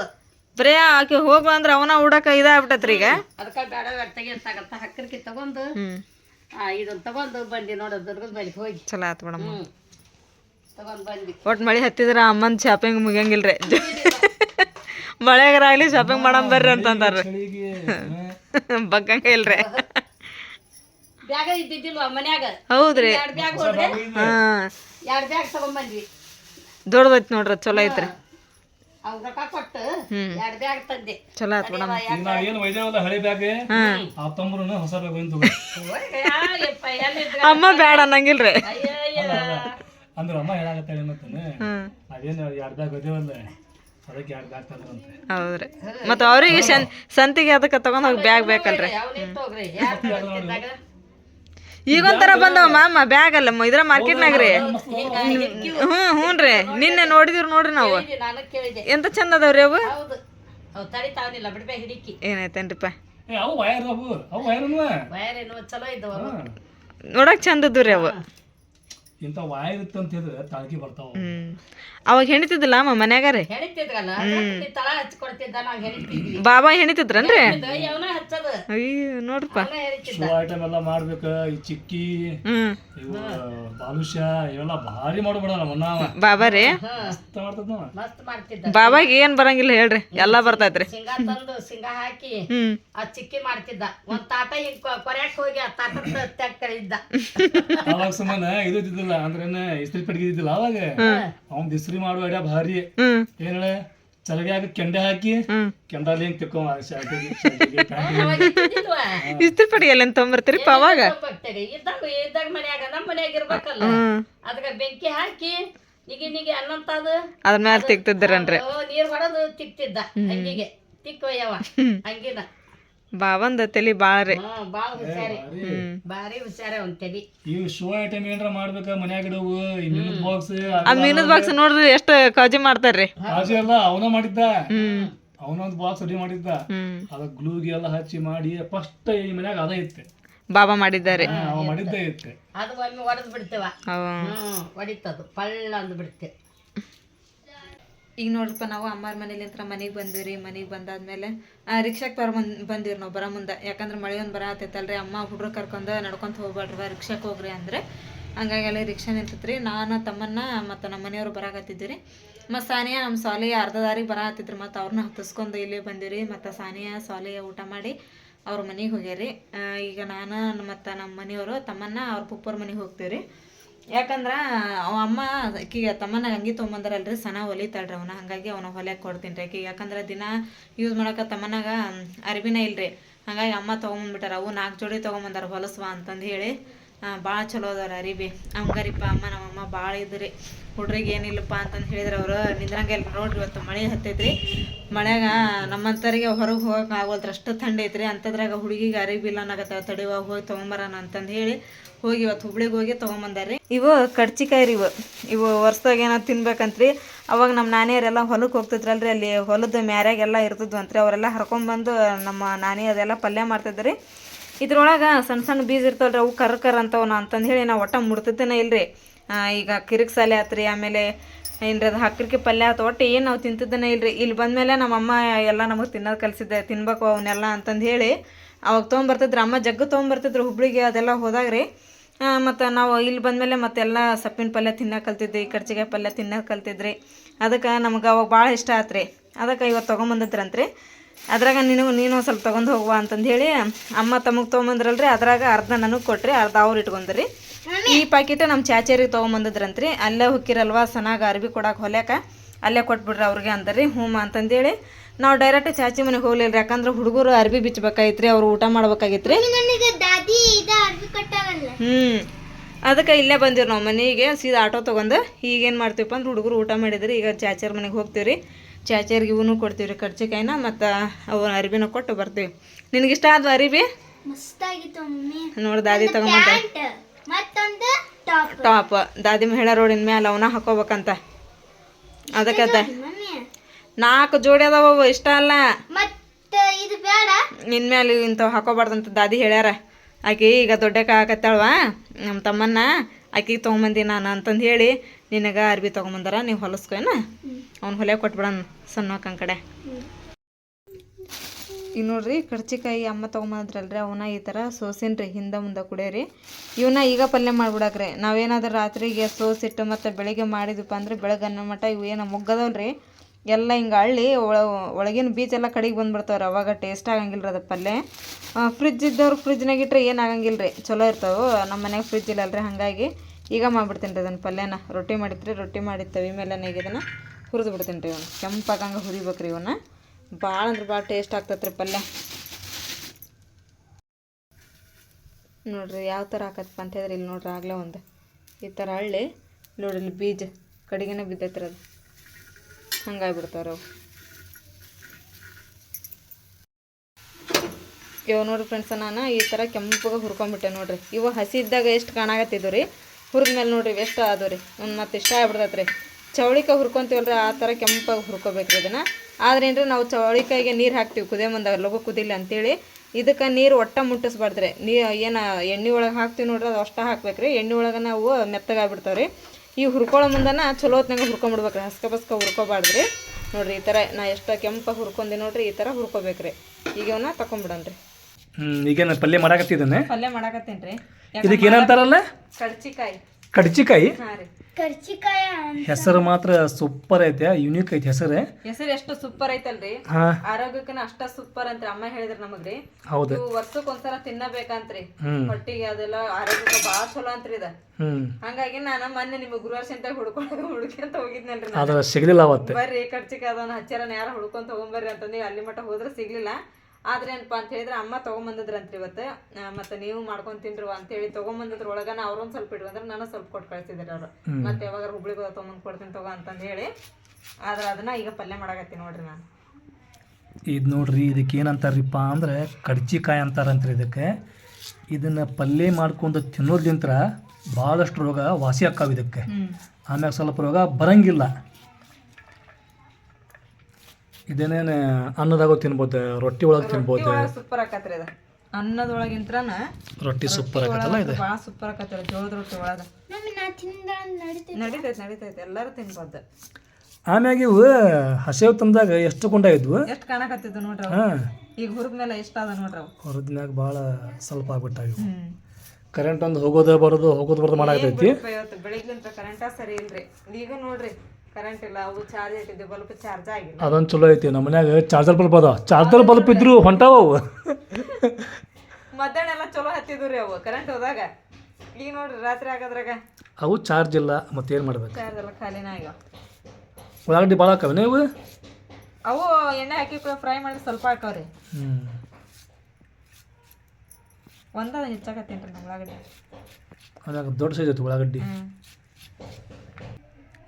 ಬರೇ ಆಕೆ ಹೋಗ್ ಅಂದ್ರ ಅವನ ಉಡಕ ಇದಾಗ್ಬಿಟ್ಟತ್ರಿ ಈಗ. ಅದಕ್ಕ ಬೇಡ ಬೇಡ ಆಗತ್ತ ಹಕ್ಕರ್ಕಿ ತಗೊಂಡು. ಇದನ್ನ ತಗೊಂಡು ಬಂದಿ ನೋಡ ದುರ್ಗದ ಬಳಿ ಹೋಗಿ. ಚಲೋ ಆತ್ ಬಿಡಮ್ಮ. ಒಟ್ಟು ಮಳಿ ಹತ್ತಿದ್ರ ಅಮ್ಮನ್ ಶಾಪಿಂಗ್ ಮುಗಿಯಂಗಿಲ್ರಿ. ಮಳೆಗಾರ ಆಗ್ಲಿ ಶಾಪಿಂಗ್ ಮಾಡಮ್ ಬರ್ರಿ ಅಂತಂದಾರ ಬಗ್ಗಂಗ ಇಲ್ರಿ. ಬ್ಯಾಗ ಇದ್ದಿದ್ದಿಲ್ವ ಮನ್ಯಾಗ? ಹೌದ್ರಿ. ಎರಡು ಬ್ಯಾಗ್ ಹೋದ್ರೆ? ಹಾ. ಎರಡು ಬ್ಯಾಗ್ ತಗೊಂಡ್ಬಂದ್ವಿ ದೊಡ್ಡದೈತ್ ನೋಡ್ರಿ ಚಲೋ ಐತ್ರಿ. ಅವ್ನ ರೊಕ್ಕ ಕೊಟ್ಟು ಎರಡು ಬ್ಯಾಗ್ ತಂದೆ. ಚಲೋ ಆತ್ ಒಯ್ದೇವಲ್ಲ ಹಳೆ ಬ್ಯಾಗ್? ಆ ಹೊಸ ಬ್ಯಾಗ್ ಒಯ್ದು? ಅಮ್ಮ ಬ್ಯಾಡ ಅನ್ನಂಗಿಲ್ರಿ. ಅಯ್ಯಯ್ಯ. ಅಂದ್ರೆ ಅಮ್ಮ ಹ್ಮ್ ಅದೇನು ಎರಡು ಬ್ಯಾಗ್ ಒಯ್ದೇವಲ್ಲ? ಹೌದ್ರಿ. ಮತ್ತ ಅವ್ರಿಗೆ ಶನ್ ಸಂತಿಗೆ ಅದಕ್ಕೆ ತಗೊಂಡ್ ಹೋಗಿ ಬ್ಯಾಗ್ ಬೇಕಲ್ರಿ. ಈಗೊಂಥರ ಬಂದವ ಮಾಮ ಬ್ಯಾಗ್ ಅಲ್ಲ ಮ- ಇದ್ರ ಮಾರ್ಕೆಟ್ನಾಗ ರೀ. ಹ್ಞೂ ಹ್ಞೂ ರೀ. ನಿನ್ನೆ ನೋಡಿದಿವ್ರಿ ನೋಡ್ರಿ ನಾವು. ಕೇಳಿದೆ, ನಾನು ಕೇಳಿದೆ ಎಂತ ಚಂದ ಅದಾವ್ರಿ ಅವು? ಹೌದು ಅವ್ ತಡಿತಾವನಿಲ್ಲ ಬಿಡ್ಬೇ ಹಿಡಿಕಿ ಏನಾಯ್ತೇನ್ರಿಪ್ಪ. ನೋಡಕ್ ಚಂದ ಇದ್ದು ರೀ ಅವು. ಇಂಥ ವಯರ್ ಇತ್ತಂತ ಹೇಳಿದ್ರೆ ತಾಳ್ಕಿ ಬರ್ತಾವ ಅವಾಗ ಹೆಣಿತಿದ್ದಿಲ್ಲ ಅಮ್ಮ ಮನ್ಯಾಗ ರೀ ಹೆಣಿತಿದ್ರಲ್ಲ ನೀ ತಳ ಹಚ್ಕೊಡ್ತಿದ್ದ ನಾವ್ ಹೆಣಿತಿದ್ವಿ. ಬಾಬಾ ಹೆಣಿತಿದ್ರನ್ರಿ? ಅವನ ಹಚ್ಚದ. ಅಯ್ಯೋ ನೋಡ್ರಪ್ಪ. ಶೋ ಐಟಮ್ ಎಲ್ಲ ಮಾಡ್ಬೇಕ ಈ ಚಿಕ್ಕಿ ಇವ ಬಾಲುಷ ಇವೆಲ್ಲ ಭಾರಿ ಮಾಡ್ಬಿಡ ನಮ್ಮ ಬಾಬಾ ರೀ? ಮಸ್ತ್ ಮಾಡ್ತದ ಮಸ್ತ್ ಮಾಡ್ತಿದ್ದ. ಬಾಬಾಗ ಏನ್ ಬರಂಗಿಲ್ಲ ಹೇಳ್ರಿ ಎಲ್ಲ ಬರ್ತೈತ್ರಿ. ಸಿಂಗಾ ತಂದು ಶೇಂಗಾ ಹಾಕಿ ಆ ಚಿಕ್ಕಿ ಮಾಡ್ತಿದ್ದ. ಒಂದ್ ತಾಟ ಹಿಂಗ್ ಕೊರ್ಯಾಕ್ ಹೋಗಿ ಆ ತಾಟ ತೆಗ್ ಕಳಿದ್ದ ಅವಾಗ ಸುಮ್ಮನೆ ಇದು ಇದ್ದಿದ್ದಿಲ್ಲ. ಅಂದ್ರೇನ ಇಸ್ತ್ರಿ ಪೆಟ್ಟಿಗೆ ಇದ್ದಿಲ್ಲ ಅವಾಗ. ಅವ್ನ್ ಇಸ್ತ್ರಿ ಮಾಡುವ ಐಡಿಯಾ ಭಾರಿ. ಏನ ಹೇಳ? ಚಲಗ್ಯಾಗ ಕೆಂಡೆ ಹಾಕಿ ಕೆಂಡಲ್ಲಿ ಹಿಂಗ್ ತಿಕ್ಕೋ? ಇಸ್ತ್ರಿ ಪಡಿ ಎಲ್ಲ ತೊಗೊಂಬರ್ತೀರಿಪ್ಪ ಅವಾಗ? ಇದ್ದಾಗ ಇದ್ದಾಗ ಮನ್ಯಾಗ ನಮ್ಮ ಮನ್ಯಾಗ ಇರ್ಬೇಕಲ್ಲ. ಅದಕ್ಕ ಬೆಂಕಿ ಹಾಕಿ ನಿಗಿ ನಿಗಿ ಅನ್ನಂತಾದ ಅದ್ರ ಮ್ಯಾಲ ತೆಗ್ತಿದ್ರನ್ರಿ ನೀರ್ ಹೊಡೆದು ತಿಕ್ತಿದ್ದ ಹಂಗಿಗೆ ತಿಕ್ಕೊಯ್ಯವ ಹಂಗಿನ ಬಾವಂದ ತಲಿ ಬಾಳ್ರಿ. ಬಾಳ ಹುಷಾರಿ. ಹ್ಮ್. ಭಾರಿ ಅವ್ನ ತಲಿ. ಈ ಶೋ ಐಟಮ್ ಏನ್ರ ಮಾಡ್ಬೇಕ ಮನ್ಯಾಗ ಇಡವು? ಮೀನದ ಬಾಕ್ಸ್ ಆ ಮೀನದ ಬಾಕ್ಸ್ ನೋಡ್ರಿ ಎಷ್ಟು ಕಾಜಿ ಮಾಡ್ತಾರ್ರಿ. ಕಾಜು ಎಲ್ಲ ಅವನ ಮಾಡಿದ್ದ. ಹ್ಮ್. ಅವನ ಒಂದು ಬಾಕ್ಸ್ ರೆಡಿ ಮಾಡಿದ್ದ. ಹ್ಮ್. ಅದ ಗ್ಲೂಗಿ ಎಲ್ಲ ಹಚ್ಚಿ ಮಾಡಿ ಫಸ್ಟ್ ಈ ಮನ್ಯಾಗ ಅದ ಇತ್ತೆ. ಬಾಬಾ ಮಾಡಿದ್ದಾರೆ. ಮಾಡಿದ್ದೇ ಇತ್ತೆ. ಅದು ಒಮ್ಮೆ ಹೊಡೆದು ಬಿಡ್ತೇವ. ಹೊಡಿತದು ಪಳ್ಳ ಅಂದು ಬಿಡ್ತೆ ಈಗ ನೋಡ್ರಪ್ಪ ನಾವು ಅಮ್ಮಾರ ಮನೇಲಿಂತ್ರ ಮನೆಗೆ ಬಂದಿವ್ರಿ, ಮನೆಗೆ ಬಂದಾದ್ಮೇಲೆ ರಿಕ್ಷಾಕ್ ಬರ ಬಂದ್ ಬಂದಿವ್ರಿ ನಾವು ಬರೋ ಮುಂದೆ. ಯಾಕಂದ್ರೆ ಮಳೆ ಒಂದು ಬರ ಆತೈತಲ್ರಿ, ಅಮ್ಮ ಹುಡ್ರು ಕರ್ಕೊಂಡು ನಡ್ಕೊಂತ ಹೋಗ್ಬೇಡ್ರಿ ರಿಕ್ಷಾಕ್ ಹೋಗ್ರಿ ಅಂದ್ರೆ. ಹಂಗಾಗಿ ಅಲ್ಲಿ ರಿಕ್ಷಾ ನಿಂತತ್ರಿ, ನಾನು ತಮ್ಮನ್ನ ಮತ್ತು ನಮ್ಮ ಮನೆಯವರು ಬರಾಕತ್ತಿದ್ವಿ ಮತ್ತು ಸಾನಿಯಾ ನಮ್ಮ ಸಾಲಿಯ ಅರ್ಧ ದಾರಿಗೆ ಬರಾಕತ್ತಿದ್ರಿ ಮತ್ತು ಅವ್ರನ್ನ ಹತ್ತಿಸ್ಕೊಂಡು ಇಲ್ಲಿ ಬಂದಿರಿ. ಮತ್ತು ಸಾನಿಯಾ ಸಾಲಿಯ ಊಟ ಮಾಡಿ ಅವ್ರ ಮನೆಗೆ ಹೋಗ್ಯಾರಿ. ಈಗ ನಾನು ಮತ್ತು ನಮ್ಮ ಮನೆಯವರು ತಮ್ಮನ್ನ ಅವ್ರ ಪುಪ್ಪರ ಮನೆಗೆ ಹೋಗ್ತೀವಿ ಯಾಕಂದ್ರೆ ಅವ ಅಮ್ಮ ಆಕಿಗೆ ತಮ್ಮನ ಅಂಗಿ ತೊಗೊಂಬಂದಾರಲ್ರಿ, ಸನ ಹೊಲಿತಾಳ್ರಿ ಅವನ. ಹಾಗಾಗಿ ಅವನ ಹೊಲಿಯಕ್ಕೆ ಕೊಡ್ತೀನಿ ರೀ ಆಕಿಗೆ. ಯಾಕಂದ್ರೆ ದಿನ ಯೂಸ್ ಮಾಡೋಕೆ ತಮ್ಮನಾಗ ಅರಿವಿನೇ ಇಲ್ರಿ. ಹಾಗಾಗಿ ಅಮ್ಮ ತೊಗೊಂಬಂದ್ಬಿಟ್ಟಾರ, ಅವು ನಾಲ್ಕು ಜೋಡಿ ತೊಗೊಂಬಂದಾರ, ಹೊಲಸ್ವ ಅಂತಂದು ಹೇಳಿ ಭಾಳ ಚಲೋ ಅದಾರ ಅರಿಬಿ ಹಂಗಾರಿಪ್ಪ ಅಮ್ಮ ನಮ್ಮಮ್ಮ ಭಾಳ ಇದ್ರಿ. ಹುಡ್ರಿಗೆ ಏನಿಲ್ಲಪ್ಪ ಅಂತಂದು ಹೇಳಿದ್ರೆ ಅವರು ನಿಂದ್ರಂಗೆಲ್ಲ ನೋಡ್ರಿ ಇವತ್ತು ಮಳೆ ಹತ್ತೈತ್ರಿ. ಮಳೆಗ ನಮ್ಮಂತರಿಗೆ ಹೊರಗೆ ಹೋಗಕ್ಕೆ ಆಗೋದ್ರಷ್ಟು ಅಷ್ಟು ಅಂಥದ್ರಾಗ ಹುಡುಗಿಗೆ ಅರಿವಿ ಇಲ್ಲ ಅನ್ನಕತ್ತ ತಡಿವಾಗ ಹೋಗಿ ತೊಗೊಂಬರೋಣ ಅಂತಂದು ಹೇಳಿ ಹೋಗಿ ಇವತ್ತು ಹುಬ್ಳಿಗೆ ಹೋಗಿ ತೊಗೊಂಬಂದಾರ್ರಿ. ಇವು ಕಡ್ಚಿಕಾಯಿ ರೀ ಇವು. ಇವು ವರ್ಷದಾಗ ಏನೋ ತಿನ್ಬೇಕಂತ್ರಿ. ಅವಾಗ ನಮ್ಮ ನಾನಿಯರೆಲ್ಲ ಹೊಲಕ್ಕೆ ಹೋಗ್ತಿದ್ರಲ್ರಿ, ಅಲ್ಲಿ ಹೊಲದ ಮ್ಯಾರ್ಯಾಗೆಲ್ಲ ಇರ್ತಿದ್ವಂತ್ರಿ. ಅವರೆಲ್ಲ ಹರ್ಕೊಂಡ್ಬಂದು ನಮ್ಮ ನಾನಿ ಅದೆಲ್ಲ ಪಲ್ಯ ಮಾಡ್ತಿದ್ರಿ ಇದ್ರೊಳಗೆ ಸಣ್ಣ ಸಣ್ಣ ಬೀಜ ಇರ್ತಾವಲ್ರಿ, ಅವು ಕರ್ ಕರ್ ಅಂತವನ ಅಂತಂದು ಹೇಳಿ ನಾವು ಒಟ್ಟ ಮುಡ್ತಿದ್ದೇನೆ ಇಲ್ರಿ. ಈಗ ಕಿರಿಕ್ ಸಾಲೆ ಆತ್ರಿ, ಆಮೇಲೆ ಏನ್ರಿ ಅದು ಹಕ್ರಿಕೆ ಪಲ್ಯ ಆತ, ಒಟ್ಟು ಏನು ನಾವು ತಿಂತಿದ್ದೇನೆ ಇಲ್ರಿ. ಇಲ್ಲಿ ಬಂದಮೇಲೆ ನಮ್ಮ ಅಮ್ಮ ಎಲ್ಲ ನಮಗೆ ತಿನ್ನೋದು ಕಲಿಸಿದ್ದೆ, ತಿನ್ಬೇಕು ಅವನ್ನೆಲ್ಲ ಅಂತಂದು ಹೇಳಿ ಅವಾಗ ತೊಗೊಂಬರ್ತಿದ್ರು, ಅಮ್ಮ ಜಗ್ಗು ತೊಗೊಂಬರ್ತಿದ್ರು ಹುಬ್ಳಿಗೆ ಅದೆಲ್ಲ ಹೋದಾಗ ರೀ ಮತ್ತು ನಾವು ಇಲ್ಲಿ ಬಂದಮೇಲೆ ಮತ್ತೆಲ್ಲ ಸೊಪ್ಪಿನ ಪಲ್ಯ ತಿನ್ನೋಕೆ ಕಲ್ತಿದ್ವಿ ಕರ್ಚಿಕಾಯಿ ಪಲ್ಯ ತಿನ್ನೋಕೆ ಕಲ್ತಿದ್ರಿ. ಅದಕ್ಕೆ ನಮ್ಗೆ ಅವಾಗ ಭಾಳ ಇಷ್ಟ ಆತ್ರಿ. ಅದಕ್ಕೆ ಇವತ್ತು ತೊಗೊಂಬಂದಿದ್ರಂತ್ರಿ. ಅದ್ರಾಗ ನೀನು ನೀನು ಸ್ವಲ್ಪ ತೊಗೊಂಡು ಹೋಗುವ ಅಂತಂದು ಹೇಳಿ ಅಮ್ಮ ತಮಗೆ ತೊಗೊಂಬಂದ್ರಲ್ರಿ, ಅದ್ರಾಗ ಅರ್ಧ ನನಗೆ ಕೊಟ್ರಿ, ಅರ್ಧ ಅವ್ರು ಇಟ್ಕೊಂಡ್ರಿ. ಈ ಪ್ಯಾಕೆಟ್ ನಮ್ಮ ಚಾಚೇರಿಗೆ ತೊಗೊಂಬಂದಿದ್ರಂತ್ರಿ. ಅಲ್ಲೇ ಹುಕ್ಕಿರಲ್ವಾ, ಸನಾಗ ಅರ್ಬಿ ಕೊಡಕ್ಕೆ ಹೊಲ್ಯಾಕ, ಅಲ್ಲೇ ಕೊಟ್ಬಿಡ್ರಿ ಅವ್ರಿಗೆ ಅಂತಾರ್ರಿ ಹ್ಞೂ ಅಂತಂದೇಳಿ ನಾವು ಡೈರೆಕ್ಟ್ ಚಾಚಿ ಮನೆಗೆ ಹೋಗ್ಲಿಲ್ಲ ಯಾಕಂದ್ರೆ ಹುಡುಗರು ಅರ್ಬಿ ಬಿಚ್ಚಬೇಕಾಗಿತ್ರಿ ಅವ್ರು ಊಟ ಮಾಡ್ಬೇಕಾಗಿತ್ರಿ. ಹ್ಞೂ ಅದಕ್ಕೆ ಇಲ್ಲೇ ಬಂದಿವಿ ನಾವು ಮನೆಗೆ ಸೀದಾ ಆಟೋ ತೊಗೊಂಡು ಈಗೇನು ಮಾಡ್ತೀವಪ್ಪ ಅಂದ್ರೆ ಹುಡುಗರು ಊಟ ಮಾಡಿದ್ರಿ ಈಗ ಚಾಚರ್ ಮನೆಗೆ ಹೋಗ್ತೀವಿ ರೀ ಚಾಚರ್ಗೆ ಇವನು ಕೊಡ್ತೀವಿ ರೀ ಕರ್ಚಿಕಾಯಿನ ಮತ್ತು ಅವು ಅರಿವಿನ ಕೊಟ್ಟು ಬರ್ತೀವಿ. ನಿನಗಿಷ್ಟ ಆದ್ವ ಮಮ್ಮಿ. ನೋಡಿ ದಾದಿ ತಗೊಂಬಂದ. ಟಾಪ್. ದಾದಿ ಮಹಿಳಾ ರೋಡಿನ ಮೇಲೆ ಅವನ ಹಾಕೋಬೇಕಂತ. ಅದಕ್ಕೆ ಅದ. ನಾಲ್ಕು ಜೋಡಿ ಅದಾವ ಇಷ್ಟ ಅಲ್ಲ. ಇನ್ಮೇಲೆ ಇಂಥವು ಹಾಕೋಬಾರ್ದಂತ ದಾದಿ ಹೇಳ್ಯಾರ. ಆಕಿ ಈಗ ದೊಡ್ಡಕ ಆಕತ್ತಾಳ್ವ ನಮ್ಮ ತಮ್ಮನ್ನ. ಆಕಿಗೆ ತೊಗೊಂಬಂದಿ ನಾನು ಅಂತಂದು ಹೇಳಿ, ನಿನಗೆ ಅರ್ಬಿ ತೊಗೊಂಬಂದಾರ, ನೀವು ಹೊಲಸ್ಕೊನ ಅವ್ನು ಹೊಲೆ ಕೊಟ್ಬಿಡನ್ ಸಣ್ಣ ಅಕ್ಕನ ಕಡೆ. ಈಗ ನೋಡ್ರಿ ಕಡ್ಚಿಕಾಯಿ ಅಮ್ಮ ತೊಗೊಂಬಂದ್ರಲ್ರಿ ಅವನ್ನ ಈ ಥರ ಸೋಸಿನ್ರಿ ಹಿಂದೆ ಮುಂದೆ ಕುಡಿಯರಿ. ಇವನ್ನ ಈಗ ಪಲ್ಯ ಮಾಡ್ಬಿಡಕ್ರಿ. ನಾವೇನಾದ್ರೂ ರಾತ್ರಿಗೆ ಸೋಸಿಟ್ಟು ಮತ್ತು ಬೆಳಗ್ಗೆ ಮಾಡಿದ್ವಪ್ಪ ಅಂದ್ರೆ ಬೆಳಗ್ಗೆ ಮಟ್ಟ ಇವು ಏನೋ ಮುಗ್ಗದವಲ್ರಿ ಎಲ್ಲ ಹಿಂಗೆ ಅಳ್ಳಿ ಒಳ, ಒಳಗಿನ ಬೀಜ ಎಲ್ಲ ಕಡೆಗೆ ಬಂದ್ಬಿಡ್ತಾವ್ರಿ, ಅವಾಗ ಟೇಸ್ಟ್ ಆಗಂಗಿಲ್ಲ ರೀ ಅದು ಪಲ್ಯ. ಫ್ರಿಜ್ ಇದ್ದವ್ರು ಫ್ರಿಜ್ನಾಗ ಇಟ್ಟರೆ ಏನು ಆಗಂಗಿಲ್ಲ ರೀ ಚಲೋ ಇರ್ತಾವೆ ನಮ್ಮ ಮನೆಗೆ ಫ್ರಿಜ್ ಇಲ್ಲಲ್ರಿ ಹಾಗಾಗಿ ಈಗ ಮಾಡಿಬಿಡ್ತೀನಿ ರೀ ಅದನ್ನು ಪಲ್ಯನ. ರೊಟ್ಟಿ ಮಾಡಿದ್ರಿ ರೊಟ್ಟಿ ಮಾಡಿತ್ತವಿ ಮೇಲೆ ಈಗ ಇದನ್ನು ಹುರಿದು ಬಿಡ್ತೀನಿ ರೀ ಇವನು. ಕೆಂಪಾಗಂಗೆ ಹುರಿಬೇಕ್ರಿ ಇವನ್ನ. ಭಾಳ ಅಂದ್ರೆ ಭಾಳ ಟೇಸ್ಟ್ ಆಗ್ತೈತೆ ರೀ ಪಲ್ಯ. ನೋಡ್ರಿ ಯಾವ ಥರ ಆಕತ್ತಪ್ಪ ಅಂತ ಹೇಳಿದ್ರೆ ಇಲ್ಲಿ ನೋಡ್ರಿ ಆಗಲೇ ಒಂದು. ಈ ಥರ ಹಳ್ಳಿ, ನೋಡ್ರಿ ಇಲ್ಲಿ ಬೀಜ ಕಡೆಗೇನೆ ಬಿದ್ದೈತ್ರಿ ಅದು. ಹಂಗಾಗ್ಬಿಡ್ತಾರ ಇವಾಗ ಇವ ನೋಡ್ರಿ ಫ್ರೆಂಡ್ಸ ನಾನು ಈ ಥರ ಕೆಂಪಗೆ ಹುರ್ಕೊಂಬಿಟ್ಟೆ ನೋಡ್ರಿ. ಇವು ಹಸಿ ಇದ್ದಾಗ ಎಷ್ಟು ಕಾಣಾಗತ್ತಿದ್ವು ರೀ? ಹುರಿದ ಮೇಲೆ ನೋಡ್ರಿ ಎಷ್ಟ ಆದವು ರೀ? ಒಂದು ಮತ್ತೆ ಇಷ್ಟ ಆಗ್ಬಿಡ್ತೈತೆ ರೀ ಚವಳಿಕಾಯಿ ಹುರ್ಕೊಂತೀವಲ್ರಿ, ಆ ಥರ ಕೆಂಪಾಗಿ ಹುರ್ಕೋಬೇಕ್ರಿ ಇದನ್ನು. ಆದ್ರೆ ಏನ್ರಿ, ನಾವು ಚೌಳಿಕಾಯಿಗೆ ನೀರು ಹಾಕ್ತೀವಿ, ಕುದೇ ಮುಂದಾಗ ಲಗು ಕುದಿಲ್ಲ ಅಂತೇಳಿ. ಇದಕ್ಕೆ ನೀರು ಒಟ್ಟ ಮುಟ್ಟಿಸ್ಬಾರ್ದ್ರಿ. ನೀ, ಏನು ಎಣ್ಣೆ ಒಳಗೆ ಹಾಕ್ತೀವಿ ನೋಡ್ರಿ, ಅದು ಅಷ್ಟೇ ಹಾಕ್ಬೇಕು ರೀ ಎಣ್ಣೆ ಒಳಗೆ ನಾವು ಮೆತ್ತಗಾಗ್ಬಿಡ್ತಾವೆ ರೀ ಈ ಹುರ್ಕೊಳ್ಳೋ ಮುಂದನ ಚಲೋ ಹೊತ್ನಾಗ ಹುರ್ಕೊಂಬಿಡ್ಬೇಕ್ರಿ. ಹಸ್ಕ ಬಸ್ಕ ಹುರ್ಕೋಬಾರ್ದ್ರಿ. ನೋಡ್ರಿ ಈ ಥರ ನಾ ಎಷ್ಟು ಕೆಂಪಾಗಿ ಹುರ್ಕೊಂಡಿ ನೋಡ್ರಿ ಈ ಥರ ಹುರ್ಕೋಬೇಕ್ರಿ. ಈಗ ಇವನ್ನ ತಕೊಂಬಿಡನ್ರಿ. ಈಗೇನು ಪಲ್ಯ ಮಾಡಾಕತ್ತಿದ್ದಾನೆ. ಪಲ್ಯ ಮಾಡಾಕತ್ತೇನ್ರಿ. ಇದಕ್ಕೆ ಏನಂತಾರಲ್ಲ ಕಡ್ಚಿಕಾಯಿ. ಕಡ್ಚಿಕಾಯಿ? ಹಾಂ ರೀ. ಕರ್ಚಿಕಾಯ ಹೆಸರು ಮಾತ್ರ ಸೂಪರ್ ಐತೆ ಯುನಿಕ್ ಐತೆ ಹೆಸರು? ಹೆಸರು ಎಷ್ಟು ಸೂಪರ್ ಐತಲ್ರಿ? ಆರೋಗ್ಯಕ್ಕೆ ಆರೋಗ್ಯಕ್ಕನ ಅಷ್ಟ ಸೂಪರ್ ಅಂತ ಅಮ್ಮ ಹೇಳಿದ್ರ ನಮಗ್ರಿ. ಹೌದು. ಇವು ವರ್ಷಕ್ಕೆ ಒಂದ್ಸಲ ತಿನ್ನಬೇಕಂತ್ರಿ. ಹ್ಮ್. ಹೊಟ್ಟಿಗೆ ಅದೆಲ್ಲ ಆರೋಗ್ಯಕ್ಕೆ ಬಾಳ ಚಲೋ ಅಂತ್ರಿ ಇದ. ಹ್ಮ್. ಹಂಗಾಗಿ ನಾನು ಮೊನ್ನೆ ನಿಮಗೆ ಗುರುವಾರ ಅಂತ ಹುಡ್ಕೊಂಡು ಹುಡುಕ್ಯಂತ ಹೋಗಿದ್ನಲ್ರಿ ನಾನು. ಸಿಗಲಿಲ್ಲ ಅವತ್ತು. ಬರ್ರಿ ಕಡ್ಚಿಕಾಯಿ ಅದನ್ನ ಹಚ್ಚಾರ ಯಾರು ಹುಡ್ಕೊಂತ ತಗೊಂಬರ್ರಿ ಅಂತಂದು ಅಲ್ಲಿ ಮಟ್ಟ ಹೋದ್ರೆ ಸಿಗ್ಲಿಲ್ಲ. ಆದ್ರೆ ಏನಪ್ಪಾ ಅಂತ ಹೇಳಿದ್ರೆ ಅಮ್ಮ ತಗೊಂಬಂದಿದ್ರಂತ್ರಿ ಇವತ್ತು. ಮತ್ತೆ ನೀವು ಮಾಡ್ಕೊಂಡ್ ತಿನ್ರು ಅಂತ ಹೇಳಿ ತಗೊಂಬಂದಿದ್ರ ಒಳಗನ ಅವ್ರೊಂದ್ ಸ್ವಲ್ಪ ಇಟ್ಕೊಂಡ್ರೆ ನಾನು ಸ್ವಲ್ಪ ಕೊಟ್ಟು ಕಳ್ಸಿದ್ರಿ ಅವ್ರು. ಮತ್ತೆ ಯಾವಾಗ ಹುಬ್ಳಿಗೆ ತಗೊಂಬಂದ್ ಕೊಡ್ತೀನಿ ತಗೋ ಅಂತಂದು ಹೇಳಿ. ಆದ್ರೆ ಅದನ್ನ ಈಗ ಪಲ್ಯ ಮಾಡಾಕತ್ತೀನಿ ನೋಡ್ರಿ ನಾನು. ಇದು ನೋಡ್ರಿ ಇದಕ್ಕೆ ಏನಂತಾರ್ರಿಪ್ಪ ಅಂದ್ರೆ ಕಡ್ಚಿಕಾಯಿ ಅಂತಾರಂತ್ರಿ ಇದಕ್ಕೆ. ಇದನ್ನು ಪಲ್ಯ ಮಾಡ್ಕೊಂಡು ತಿನ್ನೋದ್ಲಿಂತ್ರ ಭಾಳಷ್ಟು ರೋಗ ವಾಸಿ ಆಕ್ಕಾವ ಇದಕ್ಕೆ. ಆಮ್ಯಾಗ ಸ್ವಲ್ಪ ರೋಗ ಬರಂಗಿಲ್ಲ. ಇದೇನೇನು ಅನ್ನದಾಗೂ ತಿನ್ಬೋದು ರೊಟ್ಟಿ ಒಳಗೆ ತಿನ್ಬೋದು? ಸೂಪರ್ ಆಕತ್ರಿ ಅದು. ಅನ್ನದೊಳಗಿಂತ್ರನ ರೊಟ್ಟಿ ಸೂಪರ್ ಆಗತ್ತಲ್ಲ ಇದು? ಭಾಳ ಸೂಪರ್ ಆಕತ್ರಿ ಜೋಳದ ರೊಟ್ಟಿ ಒಳಗ. ಮಮ್ಮಿ ನಾ ತಿಂದ ನಡೀತೈತಿ. ನಡೀತೈತೆ ನಡೀತೈತೆ. ಎಲ್ಲರೂ ತಿನ್ಬೋದು. ಆಮ್ಯಾಗ ಇವು ಹಸಿವು ತಂದಾಗ ಎಷ್ಟು ಕುಂಡ ಇದ್ವು? ಎಷ್ಟು ಕಾಣಕತ್ತಿದ್ದು ನೋಡ್ರಿ ಅವು. ಹಾಂ. ಈಗ ಹುರಿದ ಮೇಲೆ ಎಷ್ಟು ಅದ ನೋಡ್ರಿ ಅವು. ಹೊರದ್ಮ್ಯಾಗ ಭಾಳ ಸ್ವಲ್ಪ ಆಗ್ಬಿಟ್ಟಾಗಿವು ಹ್ಮ್. ಕರೆಂಟ್ ಒಂದು ಹೋಗೋದು ಬರೋದು ಹೋಗೋದು ಬರೋದು ಮಾಡಾಕತೈತಿ ಬೆಳಿಗ್ಗೆ ಇವತ್ತು? ಬೆಳಿಗ್ಲಿಂತ ಕರೆಂಟ ಸರಿ ಇಲ್ರಿ. ಈಗ ನೋಡ್ರಿ ಕರೆಂಟ್ ಇಲ್ಲ ಅವು ಚಾರ್ಜ್ ಇಟ್ಟಿದ್ವಿ ಬಲ್ಪ್ ಚಾರ್ಜ್ ಆಗಿಲ್ಲ. ಅದೊಂದು ಚಲೋ ಐತಿ ನಮ್ಮ ಮನ್ಯಾಗ ಚಾರ್ಜರ್ ಬಲ್ಪ್ ಅದ ಚಾರ್ಜರ್ ಬಲ್ಪ್ ಇದ್ರು ಹೊಂಟಾವ ಅವು. ಮಧ್ಯಾಹ್ನ ಎಲ್ಲ ಚಲೋ ಹತ್ತಿದ್ರು ರೀ ಅವು ಕರೆಂಟ್ ಹೋದಾಗ. ಈಗ ನೋಡ್ರಿ ರಾತ್ರಿ ಆಗದ್ರಾಗ. ಅವು ಚಾರ್ಜ್ ಇಲ್ಲ ಮತ್ತೇನು ಮಾಡ್ಬೇಕು? ಚಾರ್ಜ್ ಎಲ್ಲ ಖಾಲಿನ ಆಗ್ಯಾವ. ಉಳ್ಳಾಗಡ್ಡಿ ಭಾಳ ಹಾಕವ ನೀವು? ಅವು ಎಣ್ಣೆ ಹಾಕಿ ಫ್ರೈ ಮಾಡಿ ಸ್ವಲ್ಪ ಹಾಕವ್ರಿ ಹ್ಞೂ ಒಂದ ಹೆಚ್ಚಾಕತ್ತೀನಿ ರೀ ನಮ್ಮ ಒಳಗಡೆ. ಅದಾಗ ದೊಡ್ಡ ಸೈಜ್ ಐತಿ ಉಳ್ಳಾಗಡ್ಡಿ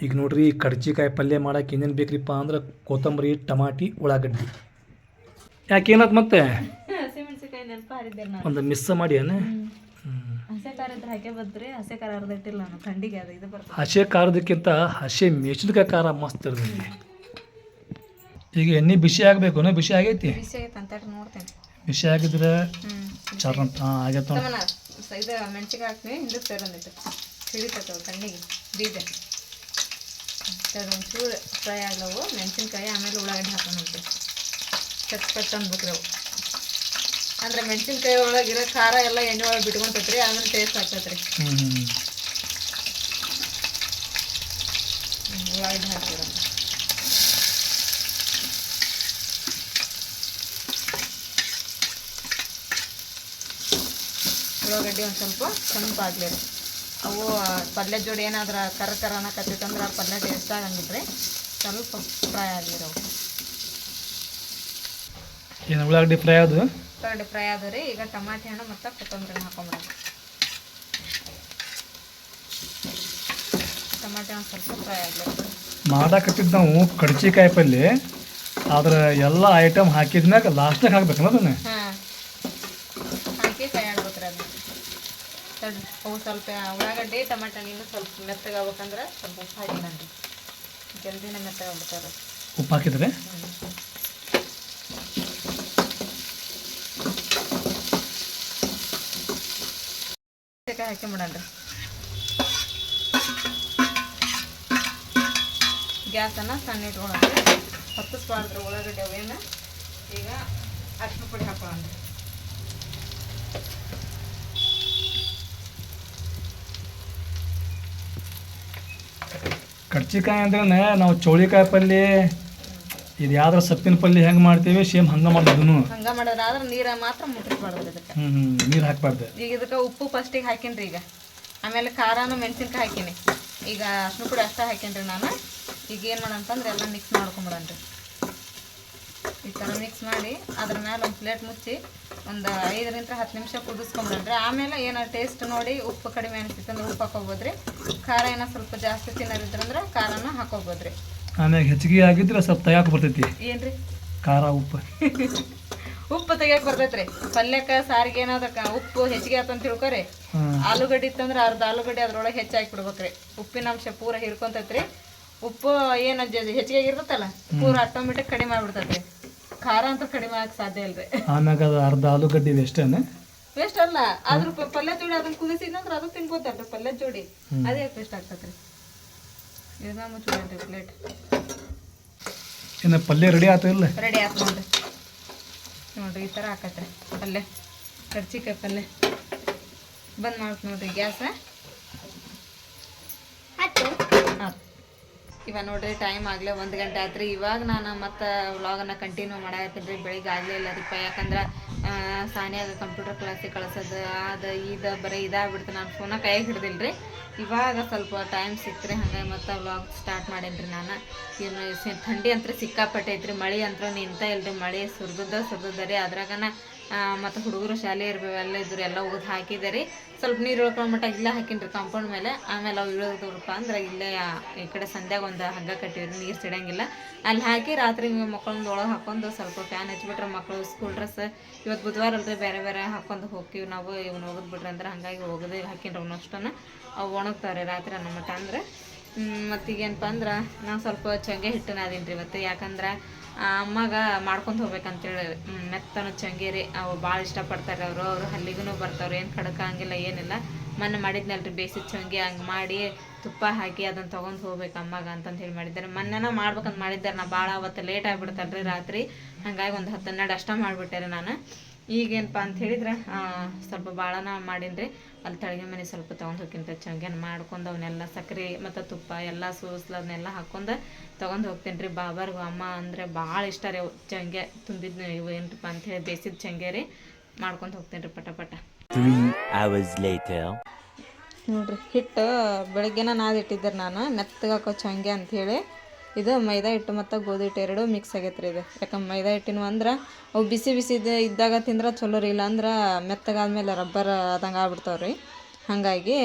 ಈಗ ನೋಡ್ರಿ ಕಡ್ಜಿಕಾಯಿ ಪಲ್ಯ ಮಾಡಕ್ಕೆ ಏನೇನು ಬೇಕ್ರಿಪ್ಪ ಅಂದ್ರೆ ಕೊತ್ತಂಬರಿ ಟಮಾಟಿ ಉಳ್ಳಾಗಡ್ಡಿ. ಯಾಕೆ ಮತ್ತೆ? ಒಂದು ಮಿಸ್ ಮಾಡಿ ಏನೇ? ಹಸೆ ಖಾರದಕ್ಕಿಂತ ಹಸೆ ಮೆಣಸಿನ್ಕಾಯಿ ಖಾರ ಮಸ್ತ್ ಇರ್ತೈತಿ ಈಗ ಎಣ್ಣೆ ಬಿಸಿ ಆಗಬೇಕು ಬಿಸಿ ಆಗೈತಿ? ಬಿಸಿ ಆಗೈತೆ ಅಂತ ನೋಡ್ತೇನೆ. ಬಿಸಿ ಆಗಿದ್ರೆ ಹ್ಞೂ ಚಾರ್ ಅಂತ ಹಾಂ ಆಗೈತೆ ಮೆಣಸಿಗೆ ಹಾಕ್ತೀನಿ ಹಿಂದಕ್ಕೆ ಸೇರೊಂದಿತ್ತು ಸಿಡಿತೈತೆ ತಣ್ಣಗೆ ಬೀಜ. ಒಂಚೂರು ಫ್ರೈ ಆಗ್ಲವು ಮೆಣಸಿನ್ಕಾಯಿ ಆಮೇಲೆ ಉಳ್ಳಾಗಡ್ಡಿ ಹಾಕೊಂಡು ಚಟ್ ಪಟ್ ಅಂದ್ಬಿಟ್ರಿ ಅವು. ಅಂದ್ರೆ ಮೆಣಸಿನ್ಕಾಯಿ ಒಳಗಿರೋ ಖಾರ ಎಲ್ಲ ಎಣ್ಣೆ ಒಳಗೆ ಬಿಟ್ಕೊಂತೈತ್ರಿ ಆಮೇಲೆ ಟೇಸ್ಟ್ ಆಗ್ತೈತ್ರಿ. ಉಳ್ಳಾಗಡ್ಡೆ ಹಾಕಿರ ಉಳ್ಳಾಗಡ್ಡಿ ಒಂದು ಸ್ವಲ್ಪ ಕೆಂಪಾಗ್ಲಿ ರೀ ಅವು ಪಲ್ಯ ಜೋಡಿ ಏನಾದ್ರೆ ಕರ ಕರ ಅನ್ನಕತ್ತೈತಂದ್ರೆ ಆ ಪಲ್ಯ ಟೇಸ್ಟ್ ರೀ ಸ್ವಲ್ಪ ಫ್ರೈ ಅವು ಏನು ಉಳ್ಳಾಗಡ್ಡಿ ಫ್ರೈ ಅದು? ಉಳ್ಳಾಗಡ್ಡಿ ಫ್ರೈ ಆದ ರೀ. ಈಗ ಟಮಾಟಿ ಹಣ್ಣು ಮತ್ತೆ ಕೊತ್ತಂಬರಿ ಹಾಕೊಂಬಿಡೋದು ಟಮಾಟಿ ಹಣ್ಣು ಸ್ವಲ್ಪ ಫ್ರೈ ಆಗಲಿ ಮಾಡಾಕತ್ತಿದ್ದು ನಾವು ಕಡ್ಚಿಕಾಯಿ ಪಲ್ಯ ಆದ್ರೆ ಎಲ್ಲ ಐಟಮ್ ಹಾಕಿದ್ಮ್ಯಾಗ ಲಾಸ್ಟ್ನಾಗ ಹಾಕ್ಬೇಕಲ್ಲ ಅದನ್ನ? ಹಾಂ ಹಾಕಿ ಕೈ ಆಡ್ಬೇಕ್ರಿ ಅದನ್ನ ತಡ್ ಅವು ಸ್ವಲ್ಪ ಉಳ್ಳಾಗಡ್ಡೆ ಟಮಾಟ ಹಣ್ಣಿನ ಸ್ವಲ್ಪ ಮೆತ್ತಗಾಗ್ಬೇಕಂದ್ರೆ ಸ್ವಲ್ಪ ಉಪ್ಪು ಹಾಕಿಲ್ಲಂರಿ ಜಲ್ದಿನ ಮೆತ್ತಗಾಗ್ಬಿಡ್ತಾರೆ ಉಪ್ಪು ಹಾಕಿದ್ರೆ? ಹಾಕಿ ಬಿಡಣ್ರಿ. ಗ್ಯಾಸನ್ನು ಸಣ್ಣ ಇಟ್ಕೊಳ್ಳೋಣ ಹೊತ್ತಿಸ್ಬಾರ್ದ್ರಿ ಉಳ್ಳಾಗಡ್ಡೆ ಅವೇನ ಈಗ ಅಷ್ಟು ಪುಡಿ ಹಾಕೊಳ್ಳೋಣ ಕಡ್ಚಿಕಾಯಿ ಅಂದ್ರೆ ನಾವು ಚೌಳಿಕಾಯಿ ಪಲ್ಯ ಇದು ಯಾವ್ದ್ರ ಸೊಪ್ಪಿನ ಪಲ್ಯ ಹೆಂಗೆ ಮಾಡ್ತೀವಿ ಸೇಮ್ ಹಂಗೆ ಮಾಡೋದನ್ನು ಹಂಗೆ ಮಾಡೋದ್ರ ಆದ್ರೆ ನೀರ ಮಾತ್ರ ಮುಟ್ಟಿಸ್ಬಾರ್ದು ಇದಕ್ಕೆ. ಹ್ಞೂ ನೀರು ಹಾಕ್ಬಾರ್ದು. ಈಗ ಇದಕ್ಕೆ ಉಪ್ಪು ಫಸ್ಟಿಗೆ ಹಾಕಿನ್ರಿ ಈಗ. ಆಮೇಲೆ ಖಾರನು ಮೆಣಸಿನ್ಕಾಯಿ ಹಾಕಿನಿ. ಈಗ ಅಷ್ಟು ಪುಡಿ ಅಷ್ಟೇ ಹಾಕಿನ್ರಿ ನಾನು. ಈಗ ಏನು ಮಾಡಂತಂದ್ರೆ ಎಲ್ಲ ಮಿಕ್ಸ್ ಮಾಡ್ಕೊಂಬಿಡನ್ರಿ ಈ ಥರ ಮಿಕ್ಸ್ ಮಾಡಿ ಅದ್ರ ಮೇಲೆ ಒಂದು ಪ್ಲೇಟ್ ಮುಚ್ಚಿ ಒಂದು ಐದರಿಂದ ಹತ್ತು ನಿಮಿಷ ಕುದಿಸ್ಕೊಂಬಿಡನ್ರಿ ಆಮೇಲೆ ಏನೋ ಟೇಸ್ಟ್ ನೋಡಿ ಉಪ್ಪು ಕಡಿಮೆ ಅನಿಸ್ತಂದ್ರೆ ಉಪ್ಪು ಹಾಕೋಬೋದ್ರಿ ಖಾರ ಏನೋ ಸ್ವಲ್ಪ ಜಾಸ್ತಿ ತಿನ್ನೋದಿದ್ರಂದ್ರೆ ಖಾರನ ಹಾಕೋಬೋದ್ರಿ ಆಮ್ಯಾಗ ಹೆಚ್ಚಿಗೆ ಆಗಿದ್ರೆ ಸ್ವಲ್ಪ ತಯಾಕ ಬರ್ತೈತಿ. ಏನ್ರಿ? ಖಾರ ಉಪ್ಪು. ಉಪ್ಪು ತೆಗಿಯಕ್ಕೆ ಬರ್ತೈತ್ರಿ. ಪಲ್ಯಕ್ಕೆ ಸಾರಿಗೆ ಏನಾದ್ರಕ್ಕ ಉಪ್ಪು ಹೆಚ್ಚಿಗೆ ಆತಂತ ತಿಳ್ಕೊರಿ. ಆಲೂಗಡ್ಡೆ ಇತ್ತಂದ್ರೆ ಅರ್ಧ ಆಲೂಗಡ್ಡೆ ಅದ್ರೊಳಗೆ ಹೆಚ್ಚಾಗಿ ಬಿಡ್ಬೇಕ್ರಿ ಉಪ್ಪಿನ ಅಂಶ ಪೂರ ಹಿರ್ಕೊಂತೈತ್ರಿ. ಉಪ್ಪು ಏನು ಹೆಚ್ಚಿಗೆ ಆಗಿರ್ತೈತಲ್ಲ? ಪೂರ ಆಟೋಮೆಟಿಕ್ ಕಡಿಮೆ ಆಗ್ಬಿಡ್ತೈತ್ರಿ. ಖಾರ ಅಂತ ಕಡಿಮೆ ಆಗಕ್ಕೆ ಸಾಧ್ಯ ಇಲ್ರಿ. ಆಮ್ಯಾಗ ಅದು ಅರ್ಧ ಆಲೂಗಡ್ಡೆ ಇದೆ ಅಷ್ಟೇನೆ ವೇಸ್ಟ್ ಅಲ್ಲ ಅದ್ರ ಪ- ಪಲ್ಯ ಜೋಡಿ ಅದನ್ನ ಕುದಿಸಿದ್ನಂದ್ರೆ ಅದು ತಿನ್ಬೋದಲ್ರಿ ಪಲ್ಯ ಜೋಡಿ. ಅದೇ ವೇಸ್ಟ್ ಆಗ್ತೈತ್ರಿ. ಇದನ್ನ ಮುಚ್ಚಿಡ್ರಿ ಪ್ಲೇಟ್ ಇನ್ನು ಪಲ್ಯ ರೆಡಿ ಆಯ್ತು ಇಲ್ಲ? ರೆಡಿ ಆಯ್ತು ನೋಡ್ರಿ. ನೋಡ್ರಿ ಈ ಥರ ಹಾಕತ್ರಿ ಪಲ್ಯ. ಕರ್ಚಿಕಾಯಿ ಪಲ್ಯ. ಬಂದ್ ಮಾಡ್ತು ನೋಡ್ರಿ ಗ್ಯಾಸ. ಆಯ್ತು. ಇವಾಗ ನೋಡ್ರಿ ಟೈಮ್ ಆಗಲೇ ಒಂದು ಗಂಟೆ ಆತ್ರಿ. ಇವಾಗ ನಾನು ಮತ್ತೆ ವ್ಲಾಗನ್ನ ಕಂಟಿನ್ಯೂ ಮಾಡಾಕತ್ತೀನಿ ರೀ. ಬೆಳಿಗ್ಗೆ ಆಗಲೇ ಇಲ್ಲ ರೀ ಯಾಕಂದ್ರೆ ಸಾನಿಯಾಗ ಕಂಪ್ಯೂಟರ್ ಕ್ಲಾಸಿಗೆ ಕಳ್ಸೋದು. ಅದು, ಇದು, ಬರೀ ಇದಾಗ್ಬಿಡ್ತು. ನಾನು ಫೋನ ಕೈಯಾಗ ಹಿಡ್ದಿಲ್ಲ ರೀ. ಇವಾಗ ಸ್ವಲ್ಪ ಟೈಮ್ ಸಿಕ್ತ್ರಿ. ಹಂಗಾಗಿ ಮತ್ತೆ ವ್ಲಾಗ್ ಸ್ಟಾರ್ಟ್ ಮಾಡೇನಿ ರೀ ನಾನು. ಇನ್ನು ಥಂಡಿ ಅಂತ ಸಿಕ್ಕಾಪಟ್ಟೆ ಐತ್ರಿ. ಮಳೆ ಅಂತೂ ನಿಂತ ಇಲ್ರಿ. ಮಳೆ ಸುರ್ದದ ಸುರ್ದದ ರೀ. ಅದ್ರಾಗನ ಮತ್ತು ಹುಡುಗರು ಶಾಲೆ ಇರ್ಬೇಕು ಎಲ್ಲ ಇದ್ರು ಎಲ್ಲ ಒಗ್ದು ಹಾಕಿದ್ದಾರೆ ಸ್ವಲ್ಪ ನೀರು ಉಳ್ಕೊಂಡು ಮಟ್ಟ ಇಲ್ಲ ಹಾಕಿನ್ರಿ ಕಾಂಪೌಂಡ್ ಮೇಲೆ. ಆಮೇಲೆ ಅವು ಇಳೋದಪ್ಪ ಅಂದ್ರೆ ಇಲ್ಲೇ ಈ ಕಡೆ ಸಂಧ್ಯಾಗ ಒಂದು ಹಗ್ಗ ಕಟ್ಟಿವ್ರಿ, ನೀರು ಸಿಡಂಗಿಲ್ಲ. ಅಲ್ಲಿ ಹಾಕಿ ರಾತ್ರಿ ಮಕ್ಕಳೊಂದು ಒಳಗೆ ಹಾಕೊಂಡು ಸ್ವಲ್ಪ ಫ್ಯಾನ್ ಹಚ್ಬಿಟ್ರೆ ಮಕ್ಕಳು ಸ್ಕೂಲ್ ಡ್ರೆಸ್ ಇವತ್ತು ಬುಧವಾರ ಅಲ್ರಿ ಬೇರೆ ಬೇರೆ ಹಾಕೊಂಡು ಹೋಗ್ತೀವಿ ನಾವು, ಇವ್ನ ಒಗದ್ ಬಿಡ್ರಿ ಅಂದ್ರೆ ಹಂಗಾಗಿ ಒಗದು ಹಾಕಿನ್ರಿ ಅವನಷ್ಟನ್ನ ಅವು ಒಣಗ್ತಾವ್ರಿ ರಾತ್ರಿ ನಮ್ಮ ಮಟ್ಟ ಅಂದ್ರೆ. ಮತ್ತೀಗೇನಪ್ಪ ಅಂದ್ರೆ ನಾನು ಸ್ವಲ್ಪ ಚಂಗೆ ಹಿಟ್ಟನ ಅದೀನಿ ರೀ ಇವತ್ತು. ಯಾಕಂದ್ರೆ ಅಮ್ಮಗೆ ಮಾಡ್ಕೊಂಡು ಹೋಗ್ಬೇಕಂತೇಳಿ ಮೆತ್ತನ ರೀ. ಅವು ಭಾಳ ಇಷ್ಟಪಡ್ತಾರೆ ಅವರು. ಅವರು ಹಲ್ಲಿಗೂ ಬರ್ತಾವ್ರು. ಏನು ಕಡಕ ಹಂಗಿಲ್ಲ ಏನಿಲ್ಲ. ಮೊನ್ನೆ ಮಾಡಿದ್ನಲ್ರಿ ಬೇಸಿ ಚಂಗೆ, ಹಂಗೆ ಮಾಡಿ ತುಪ್ಪ ಹಾಕಿ ಅದನ್ನು ತೊಗೊಂಡು ಹೋಗ್ಬೇಕು ಅಮ್ಮಗೆ ಅಂತಂದು ಹೇಳಿ ಮಾಡಿದ್ದಾರೆ. ಮೊನ್ನೆನ ಮಾಡ್ಬೇಕಂತ ಮಾಡಿದ್ದಾರೆ ನಾ. ಭಾಳ ಅವತ್ತು ಲೇಟ್ ಆಗಿಬಿಡ್ತಲ್ರಿ ರಾತ್ರಿ. ಹಂಗಾಗಿ ಒಂದು ಹತ್ತು ಹನ್ನೆರಡು ಅಷ್ಟ ಮಾಡಿಬಿಟ್ಟೆ ರೀ ನಾನು. ಈಗೇನಪ್ಪ ಅಂತ ಹೇಳಿದ್ರೆ ಸ್ವಲ್ಪ ಭಾಳನ ಮಾಡೀನಿ ಅಲ್ಲಿ ತಳಗೆ ಮನೆ ಸ್ವಲ್ಪ ತೊಗೊಂಡು ಹೋಗಿಂತ ಚಂಗೇನು ಮಾಡ್ಕೊಂಡು ಅವನ್ನೆಲ್ಲ ಸಕ್ಕರೆ ಮತ್ತು ತುಪ್ಪ ಎಲ್ಲ ಸೋಸ್ಲು ಅದನ್ನೆಲ್ಲ ಹಾಕೊಂಡು ತೊಗೊಂಡು ಹೋಗ್ತೀನಿ ರೀ ಬಾಬಾರ್ಗು ಅಮ್ಮ ಅಂದರೆ ಭಾಳ ಇಷ್ಟ ರೀ ಅವು. ಚಂಗೆ ತುಂಬಿದ್ನು ಇವು ಏನಪ್ಪ ಅಂತ ಹೇಳಿ ಬೇಯಿಸಿದ ಚಂಗೆ ರೀ ಮಾಡ್ಕೊಂಡು ಹೋಗ್ತೀನಿ ರೀ ಪಟ ಪಟ. Three hours later. ನೋಡ್ರಿ ಹಿಟ್ಟು ಬೆಳಗ್ಗೆನ ನಾದಿಟ್ಟಿದ್ದೆ ನಾನು. ಮೆತ್ತಗಾಕೋ ಚಂಗೆ ಅಂಥೇಳಿ ಇದು ಮೈದಾ ಹಿಟ್ಟು ಮತ್ತು ಗೋಧಿ ಹಿಟ್ಟು ಎರಡೂ ಮಿಕ್ಸ್ ಆಗೈತೆ ರೀ ಇದು. ಯಾಕಂದ್ರೆ ಮೈದಾ ಹಿಟ್ಟಿನ ಅಂದ್ರೆ ಅವು ಬಿಸಿ ಬಿಸಿ ಇದ್ದ- ಇದ್ದಾಗ ತಿಂದ್ರೆ ಚಲೋ ರೀ, ಇಲ್ಲಾಂದ್ರೆ ಮೆತ್ತಗಾದ್ಮೇಲೆ ರಬ್ಬರ್ ಆದಂಗೆ ಆಗ್ಬಿಡ್ತಾವೆ ರೀ ಹಾಗಾಗಿ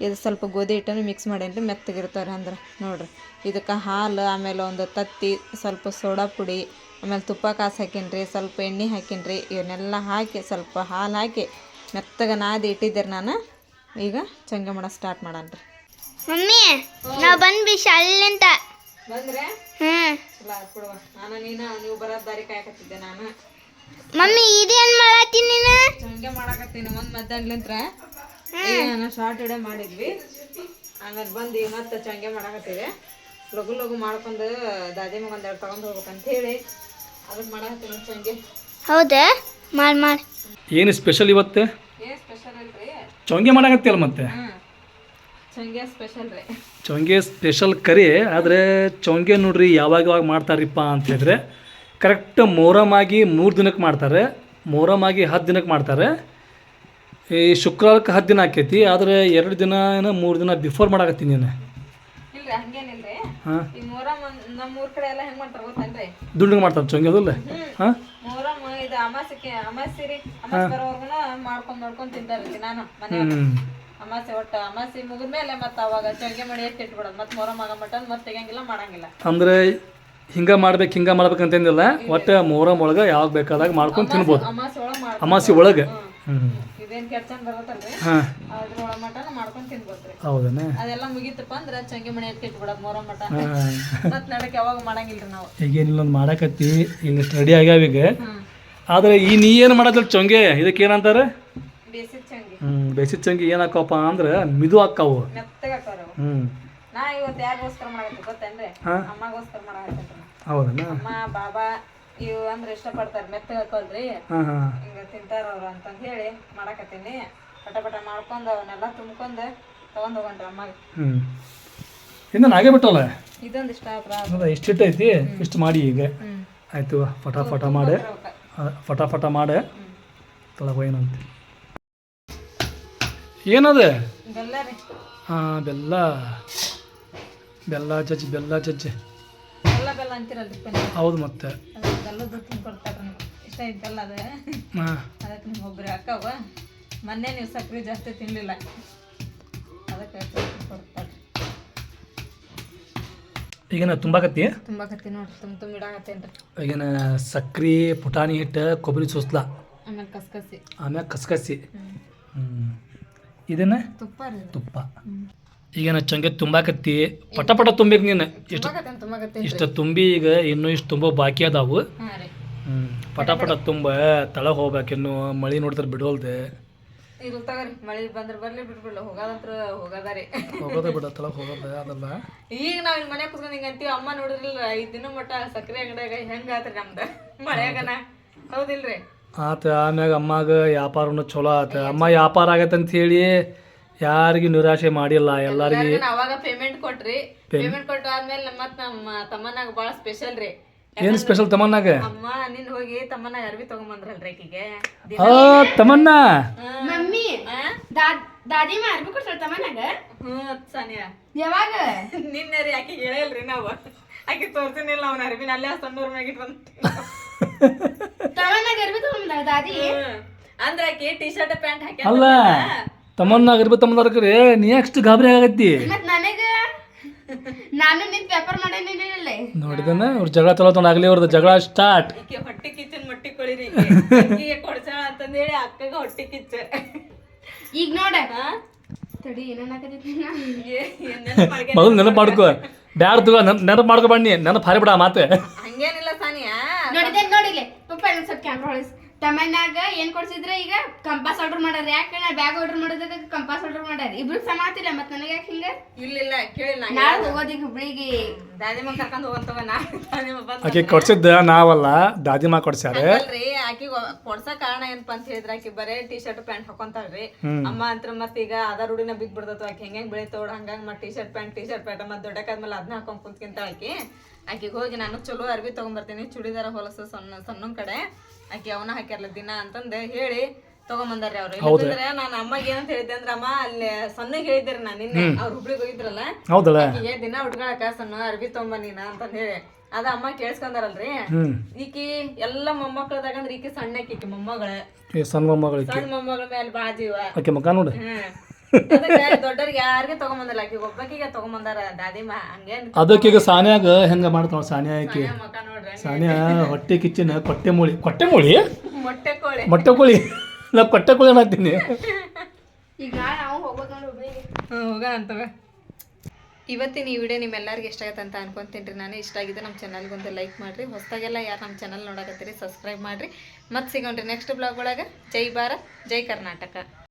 ಇದು ಸ್ವಲ್ಪ ಗೋಧಿ ಹಿಟ್ಟನ್ನು ಮಿಕ್ಸ್ ಮಾಡೇನಿ ರೀ ಅಂದ್ರೆ. ನೋಡ್ರಿ, ಇದಕ್ಕೆ ಹಾಲು, ಆಮೇಲೆ ಒಂದು ತತ್ತಿ, ಸ್ವಲ್ಪ ಸೋಡಾ ಪುಡಿ, ಆಮೇಲೆ ತುಪ್ಪ ಕಾಸು ಹಾಕಿನ್ರಿ, ಸ್ವಲ್ಪ ಎಣ್ಣೆ ಹಾಕೀನಿ ರೀ ಇವನ್ನೆಲ್ಲ ಹಾಕಿ ಸ್ವಲ್ಪ ಹಾಲು ಹಾಕಿ ಮೆತ್ತಗೆ ನಾದಿ ಇಟ್ಟಿದ್ದೆ ನಾನು. ಈಗ ಚಂಗೆ ಮಾಡೋ ಸ್ಟಾರ್ಟ್ ಮಾಡೋಣ ರೀ ಮಮ್ಮಿ ನಾ ಬಂದ್ವಿ ಶಾಲೆಲಿಂದ. ಬಂದ್ರೆ? ಹ್ಮ್. ಚಲೋ ಆತ್ ನಾನು ನೀನು ನೀವು ಬರೋದ್ ದಾರಿ ಕಾಯಕತ್ತಿದ್ದೆ ನಾನು. ಮಮ್ಮಿ ಇದೇನ್ ಮಾಡತ್ತೀನಿ ನೀನು? ಹಂಗೆ ಮಾಡಾಕತ್ತೀನಿ ಒಂದು ಮಧ್ಯಾಹ್ನಲಿಂತ್ರ ನಾನು ಶಾರ್ಟ್ ವಿಡಿಯೋ ಮಾಡಿದ್ವಿ. ಆಮೇಲೆ ಬಂದು ಈಗ ಮತ್ತೆ ಚಂಗೆ ಮಾಡಾಕತ್ತೀವಿ. ಲಘು ಲಘು ಮಾಡ್ಕೊಂಡು ದಾದಿ ಮಗ ಒಂದೆರಡು ತಗೊಂಡು ಹೋಗ್ಬೇಕಂತ ಹೇಳಿ ಅದಕ್ಕೆ ಮಾಡಾಕತ್ತೀನಿ ಚಂಗೆ. ಹೌದಾ? ಮಾಡ್ ಮಾಡ್. ಏನು ಸ್ಪೆಷಲ್ ಇವತ್ತು? ಏನು ಸ್ಪೆಷಲ್ ಇಲ್ರಿ? ಚೌಂಗೆ ಮಾಡಾಕತ್ತಿಯಲ್ಲ ಮತ್ತೆ? ಚಂಗೆ ಸ್ಪೆಷಲ್ ರೀ. ಚೊಂಗೆ ಸ್ಪೆಷಲ್ ಕರಿ ಆದರೆ ಚೌಂಗೆ ನೋಡ್ರಿ ಯಾವಾಗ ಯಾವಾಗ ಮಾಡ್ತಾರಿಪ್ಪ ಅಂತ ಹೇಳಿದ್ರೆ ಕರೆಕ್ಟ್ ಆಗಿ ಮೂರು ದಿನಕ್ಕೆ ಮಾಡ್ತಾರೆ ಮೊಹರಮ್ ಆಗಿ ಹತ್ತು ದಿನಕ್ಕೆ ಮಾಡ್ತಾರೆ. ಈ ಶುಕ್ರವಾರಕ್ಕೆ ಹತ್ತು ದಿನ ಆಕೈತಿ ಆದರೆ ಎರಡು ದಿನ ಏನೋ ಮೂರು ದಿನ ಬಿಫೋರ್ ಮಾಡಾಕತ್ತೀನಿ ನೀನು. ಹಾಂ? ಹೆಂಗ್ ಮಾಡ್ತಾರ ಗೊತ್ತೇನ್ರಿ? ದುಂಡಿಗೆ ಮಾಡ್ತಾರೆ ಚೊಂಗೆ ಅದಲ್ಲ ಹಾಂ? ಹ್ಞೂ ಅಮಾಸೆ ಒಟ್ಟು ಅಮಾಸೆ ಮುಗಿದ್ಮೇಲೆ ಮತ್ತೆ ಅವಾಗ ಚಂಗೆ ಮಾಡಿ ಎತ್ತಿಟ್ಬಿಡೋದು ಮತ್ತೆ ಮೊರ ಮಗ ಮಟನ್ ಮತ್ತೆ ತೆಗಿಯಂಗಿಲ್ಲ ಮಾಡಂಗಿಲ್ಲ. ಅಂದ್ರೆ ಹಿಂಗ ಮಾಡ್ಬೇಕು ಹಿಂಗೆ ಮಾಡ್ಬೇಕಂತೇನಿಲ್ಲ ಒಟ್ಟ ಮೊಹರಮ್ ಒಳಗೆ ಯಾವಾಗ ಬೇಕಾದಾಗ ಮಾಡ್ಕೊಂಡು ತಿನ್ಬೋದು. ಅಮಾಸೆ ಒಳಗ್ ಮಾಡ್ ಅಮಾಸಿ ಒಳಗೆ. ಹ್ಞೂ ಇದೇನ್ ಕೆಡ್ಚಂದ್ ಬರತ್ತಲ್ರಿ? ಹಾಂ. ಮಟನ್ ಮಾಡ್ಕೊಂಡ್ ತಿನ್ಬೋದ್ರಿ. ಹೌದನೇ. ಅದೆಲ್ಲ ಮುಗೀತಪ್ಪ ಅಂದ್ರೆ ಚಂಗೆ ಮಣಿ ಎತ್ತಿಟ್ಬಿಡೋದು ಮೊಹರಂ ಮಟ ಮತ್ತೆ ನಡಕ್ಕೆ ನಡಕ್ ಯಾವಾಗ ಮಾಡಂಗಿಲ್ರಿ ನಾವು. ಈಗೇನಿಲ್ಲ ಒಂದು ಮಾಡಾಕತ್ತಿ ಈಗ ರೆಡಿ ಆಗ್ಯಾವ ಈಗ. ಆದ್ರೆ ಈ ನೀ ಏನು ಮಾಡತ್ತಲ್ಲ ಚೊಂಗೆ? ಇದಕ್ಕೆ ಏನಂತಾರೆ ಹ್ಞೂ ಬೇಸಿದ ಚಂಗಿ ಏನಾಕವಪ್ಪ ಅಂದ್ರೆ ಮಿದು ಆಕ್ಕಾವು. ಹ್ಞೂ ನಾ ಇವತ್ತು ಯಾರಿಗೋಸ್ಕರ ಮಾಡತ್ತೆ ಗೊತ್ತೇನ್ರಿ. ಅಮ್ಮಗೋಸ್ಕರ ಮಾಡಕತ್ತಿ ಹೌದಣ್ಣ ಅಮ್ಮ ಬಾಬಾ ಇವು ಅಂದ್ರೆ ಇಷ್ಟಪಡ್ತಾರೆ ಮೆತ್ತಗೆ ಹಾಕೋಲ್ರಿ ಹಿಂಗ ತಿಂತಾರ ಅವ್ರು ಅಂತಂದ್ ಹೇಳಿ ಮಾಡಕತ್ತೀನಿ. ಪಟ ಪಟ ಮಾಡ್ಕೊಂಡು ಅವನ್ನೆಲ್ಲ ತುಂಬ್ಕೊಂಡ್ ತಗೊಂಡ್ ಹೋಗಣ್ರಿ ಅಮ್ಮಗೆ. ಹ್ಞೂ ಇನ್ನು ಆಗೇ ಬಿಟ್ಟಲ್ಲ ಇದೊಂದು ಇಷ್ಟ ಹೌದಾ ಇಷ್ಟಿಟ್ಟು ಐತಿ? ಇಷ್ಟು ಮಾಡಿ ಈಗ. ಆಯ್ತು ಫಟಾಫಟ ಮಾಡೆ. ಮಾಡಿ ಫಟ ಫಟ ಮಾಡೆ. ತೊಳಗ ಏನಂತ ಏನದ? ಹಾಂ ಬೆಲ್ಲ. ಬೆಲ್ಲ ಜಜ್ಜಿ ಬೆಲ್ಲ ಜಜ್ಜಿ. ಹೌದು ಮತ್ತೆ. ಮೊನ್ನೆ ನೀವು ಸಕ್ಕರೆ ಜಾಸ್ತಿ ತಿನ್ನಲಿಲ್ಲ ಅದಕ್ಕೆ ಈಗೇನ ತುಂಬಾಕತ್ತಿ ತುಂಬಾಕತ್ತಿ ನೋಡ್ರಿ ತುಂಬ ತುಂಬ ಇಡಾಕತ್ತೇನ್ರಿ ಈಗೇನ ಸಕ್ರೆ ಪುಟಾಣಿ ಹಿಟ್ಟು ಕೊಬ್ಬರಿ ಸೋಸ್ಲ. ಆಮೇಲೆ ಕಸ್ಕಸಿ. ಆಮ್ಯಾಗ ಕಸ್ಕಸಿ. ಹ್ಞೂ ಇದನ್ನ? ತುಪ್ಪ ರೀ ಇದು. ತುಪ್ಪ. ಈಗೇನ ಚಂಗೆ ತುಂಬಾಕತ್ತಿ. ಪಟ ಪಟ ತುಂಬಿಕ್ ನೀನು. ಇಷ್ಟು ತುಂಬಾಕತ್ತೇನ್ ತುಂಬಾಕತ್ತೇನ್ ಇಷ್ಟು ತುಂಬಿ ಈಗ ಇನ್ನೂ ಇಷ್ಟು ತುಂಬ ಬಾಕಿ ಅದಾವು. ಹ್ಮ್ ರೀ. ಪಟ ಪಟ ತುಂಬ ತಳ ಹೋಗ್ಬೇಕಿನ್ನು ಮಳಿ ನೋಡಿದ್ರೆ ಬಿಡೋಲ್ದೆ. ಇರ್ಲಿ ತಗೋರಿ ಮಳೆ ಬಂದ್ರೆ ಬರ್ಲಿ ಬಿಡ್ಬಿಡ್ಲ. ಹೋಗದಂತ್ರ ಹೋಗದ ರೀ. ಹೋಗೋದೇ ಬಿಡ ತಳಗೆ ಹೋಗೋದೆ ಅದಲ್ಲ. ಈಗ ನಾವ್ ಇಲ್ಲಿ ಮನೆ ಕುತ್ಕೊಂಡ್ ಹಿಂಗ ಅಂತೀವಿ ಅಮ್ಮ ನೋಡಿರ್ಲಿಲ್ಲ ಐದ್ ದಿನ ಮಟ್ಟ ಸಕ್ಕರೆ ಅಂಗಡಿಯಾಗ ಹೆಂಗ ಆತ್ರಿ ನಮ್ದ? ಮಳೆಯಾಗನಾ? ಹೌದಿಲ್ರಿ? ಆತ ಆಮ್ಯಾಗ ಅಮ್ಮಾಗ ವ್ಯಾಪಾರನು ಚಲೋ ಆತ. ಅಮ್ಮ ವ್ಯಾಪಾರ ಆಗತ್ತಂತ ಅಂತ ಹೇಳಿ ಯಾರಿಗೂ ನಿರಾಶೆ ಮಾಡಿಲ್ಲ. ಎಲ್ಲರಿಗೂ ಅವಾಗ ಪೇಮೆಂಟ್ ಕೊಟ್ರಿ. ಪೇಮೆಂಟ್ ಕೊಟ್ಟ ಆದ್ಮೇಲೆ ಮತ್ ನಮ್ಮ ತಮ್ಮನಾಗ ಬಾಳ ಸ್ಪೆಷಲ್ ರೀ. ಏನು ಸ್ಪೆಷಲ್ ತಮ್ಮನ್ನಾಗ ಅಮ್ಮ ನಿನ್ ಹೋಗಿ ತಮ್ಮನಾಗ ಅರ್ಬಿ ತಗೊಂಬಂದ್ರಲ್ರಿ ಆಕಿಗೆ ಆ ತಮ್ಮನ್ನ ಮಮ್ಮಿ ದಾದಿ ಮಾರ್ಬಿ ಕೊಡ್ತಾಳ ತಮ್ಮನಾಗ ಹ್ಮ್ ಸಾನಿಯಾ. ಯಾವಾಗ? ನಿನ್ನೆ ರೀ ಆಕಿಗೆ ಹೇಳಲ್ರಿ ನಾವು. ಆಕಿ ತೋರ್ಸಿನಿಲ್ಲ ಅವ್ನ ಅರ್ಬಿನ ಅಲ್ಲೇ ಸಣ್ಣೂರ್ ಮ್ಯಾಗ ಇಟ್ಕೊಂಡ್ ತಮ್ಮನಾಗ ಅರ್ಬಿ ತಗೊಂಬಂದಾಳ ದಾದಿ ಅಂದ್ರ ಆಕಿ ಟಿ ಶರ್ಟ್ ಪ್ಯಾಂಟ್ ಹಾಕಿ ಅಲ್ಲ ತಮ್ಮನ್ನ ಇರ್ಬೇಕು ತಮ್ಮದಾರ್ಕರಿ ನೀ ಅಷ್ಟು ಗಾಬರಿ ಆಗತ್ತಿ. ಮತ್ ನನಗ? ನಾನು ನಿಂತ್ ವ್ಯಾಪಾರ ಮಾಡೇನಿಲ್ಲ ನೋಡಿದನ ಅವ್ರ ಜಗಳ ಚಲೋ ಆಗ್ಲಿ ಅವ್ರದ್ದು ಜಗಳ ಸ್ಟಾರ್ಟ್ ಈಕೆ ಹೊಟ್ಟಿ ಕಿಚ್ಚನ್ ಮಟ್ಟಿ ಕೊಳಿರಿ ಈಕೆ. ಕೊಡ್ಸಾಳ ಅಂತಂದೇಳಿ ಅಕ್ಕಗ ಹೊಟ್ಟೆ ಕಿಚ್ಚ. ಈಗ ನೋಡ. ತಡಿ ಏನೇನಾಕತೈತಿ ಮೊದಲು ನೆನಪು ಮಾಡ್ಕೋ ಬ್ಯಾಡ ತಗೋ ನೆನಪು ಮಾಡ್ಕೊ ಬನ್ನಿ ನೆನಪು ಹರಿಬಿಡ ಮಾತೆ. ಹಂಗೇನಿಲ್ಲ ಸಾನಿಯಾ. ನೋಡಿದೆ ನೋಡಿಲ್ಲ. ಪಪ್ಪ ಇನ್ನೊಂದ್ ಸ್ವಲ್ಪ ಕ್ಯಾಮ್ರಾ ಹೊಳಿಸ್ ತಮ್ಮನಾಗ ಏನ್ ಕೊಡ್ಸಿದ್ರ ಈಗ? ಕಂಪಾಸ್ ಆರ್ಡರ್ ಮಾಡ್ಯಾರ ಯಾಕೆ ನಾ ಬ್ಯಾಗ್ ಆರ್ಡರ್ ಮಾಡೋದಕ್ಕೆ ಕಂಪಾಸ್ ಆರ್ಡರ್ ಮಾಡ್ಯಾರ ಇಬ್ರು ಸಮಾತಿಲ್ಲ ಮತ್ ನನಗೆ ಯಾಕೆ ಹಿಂಗ? ಇಲ್ಲ ಕೇಳಿಲ್ಲ ನಾಳೆ ಹೋಗೋದೀಗ ಹುಬ್ಳಿಗೆ. ದಾದಿಮ ಕರ್ಕೊಂಡು ಹೋಗಂತವ ನಾ ದಾದಿಮ ಬಂದ್ ಆಕೆ ಕೊಡ್ಸಿದ್ದ ನಾವಲ್ಲ ದಾದಿಮ್ಮ ಕೊಡ್ಸ್ಯಾರ? ಅಲ್ರಿ ಆಕಿ ಕೊಡ್ಸ ಕಾರಣ ಏನಪ್ಪ ಅಂತ ಹೇಳಿದ್ರ ಆಕಿ ಬರೇ ಟೀ ಶರ್ಟ್ ಪ್ಯಾಂಟ್ ಹಾಕೊಂತಾಳ್ರಿ ಅಮ್ಮ ಅಂತ್ರ ಮತ್ತ ಈಗ ಅದ ರೂಢಿನ ಬಿದ್ ಬಿಡ್ದತ್ತು ಆಕಿ ಹೆಂಗ್ ಬೆಳಿತೋಡ್ ಹಂಗಂಗ್ ಮತ್ T shirt pant T shirt pant ಮತ್ ದೊಡ್ಡಕಾದ್ಮೇಲೆ ಅದನ್ನ ಹಾಕೊಂಡ್ ಕುಂತ್ಕಿಂತ ಆಕಿ. ಆಕಿಗೆ ಹೋಗಿ ನಾನು ಚಲೋ ಅರ್ಬಿ ತೊಗೊಂಬರ್ತೀನಿ ಚೂಡಿದಾರ ಹೊಲಸು ಸಣ್ಣ ಸಣ್ಣ ಕಡೆ. ಆಕಿ ಅವನ ಹಾಕ್ಯಾರಲ್ಲ ದಿನ ಅಂತಂದು ಹೇಳಿ ತಗೊಂಬಂದಾರ್ರಿ ಅವ್ರು. ಇಲ್ಲಂದ್ರೆ ನಾನು ಅಮ್ಮಗೆ ಏನಂತ ಹೇಳಿದ್ದೆ ಅಂದ್ರೆ ಅಮ್ಮ ಅಲ್ಲಿ ಸಣ್ಣಗೆ ಹೇಳಿದ್ರಿ ನಾನು ನಿನ್ನೆ ಅವ್ರ ಹುಬ್ಳಿಗೆ ಹೋಗಿದ್ರಲ್ಲ? ಹೌದಲ್ಲ. ದಿನ ಉಟ್ಕೊಳಕ ಸಣ್ಣ ಅರ್ಬಿ ತಗೊಂಬ ನೀನ ಅಂತಂದ ಹೇಳಿ. ಅದ ಅಮ್ಮ ಕೇಳಿಸ್ಕೊಂಡಾರಲ್ರಿ? ಈಕಿ ಎಲ್ಲ ಮೊಮ್ಮಕ್ಕಳದಾಗಂದ್ರ ಈಕಿ ಸಣ್ಣಕ್ಕೆ ಈಕಿ ಮೊಮ್ಮಗಳ. ಸಣ್ಣ ಮೊಮ್ಮಗಳ ಸಣ್ಣ ಮೊಮ್ಮಗಳ ಮೇಲೆ ಬಾಜಿ ಜೀವ. ಆಕೆ ಮಕ ನೋಡಿ. ಹ್ಮ್. ಅದಕ್ಕೆ ದೊಡ್ಡರಿಗೆ ಯಾರಿಗೆ ತಗೊಂಬಂದಿಲ್ಲ? ಆಕಿ ಒಬ್ಬಾಕಿಗೆ ತಗೊಂಬಂದಾರ ದಾದಿಮ ಹಂಗೇನ್ ಅದಕ್ಕೆ ಈಗ ಸಾನ್ಯಾಗ ಹೆಂಗ ಮಾಡ್ತಾವ ಸಾನ್ಯಾ ಆಕಿ? ಮಕ ನೋಡ್ರಿ ಸಾನ್ಯಾ ಹೊಟ್ಟೆ ಕಿಚ್ಚಿನ ಕೊಟ್ಟೆ ಮೂಳಿ. ಕೊಟ್ಟೆ ಮೂಳಿ? ಮೊಟ್ಟೆ ಕೋಳಿ. ಮೊಟ್ಟೆ ಕೋಳಿ? ನಾ ಕೊಟ್ಟೆ ಕೋಳಿ ಮಾಡ್ತೀನಿ. ಈಗ ನಾವು ಹೋಗೋದು ನೋಡಿ ಹೋಗ ಅಂತ ಇವತ್ತಿನ ಈ ವಿಡಿಯೋ ನಿಮ್ಮೆಲ್ಲರಿಗೂ ಇಷ್ಟ ಆಗುತ್ತೆ ಅಂತ ಅನ್ಕೊಂತೀನಿ ರೀ. ನಾನು ಇಷ್ಟ ಆಗಿದೆ ನಮ್ಮ ಚಾನಲ್ಗೆ ಒಂದು ಲೈಕ್ ಮಾಡಿರಿ. ಹೊಸದಾಗೆಲ್ಲ ಯಾರು ನಮ್ಮ ಚಾನಲ್ ನೋಡಕತ್ತೀರಿ ಸಬ್ಸ್ಕ್ರೈಬ್ ಮಾಡಿರಿ. ಮತ್ತೆ ಸಿಗೋಣ್ರಿ ನೆಕ್ಸ್ಟ್ ಬ್ಲಾಗ್ ಒಳಗೆ. ಜೈ ಭಾರತ್ ಜೈ ಕರ್ನಾಟಕ.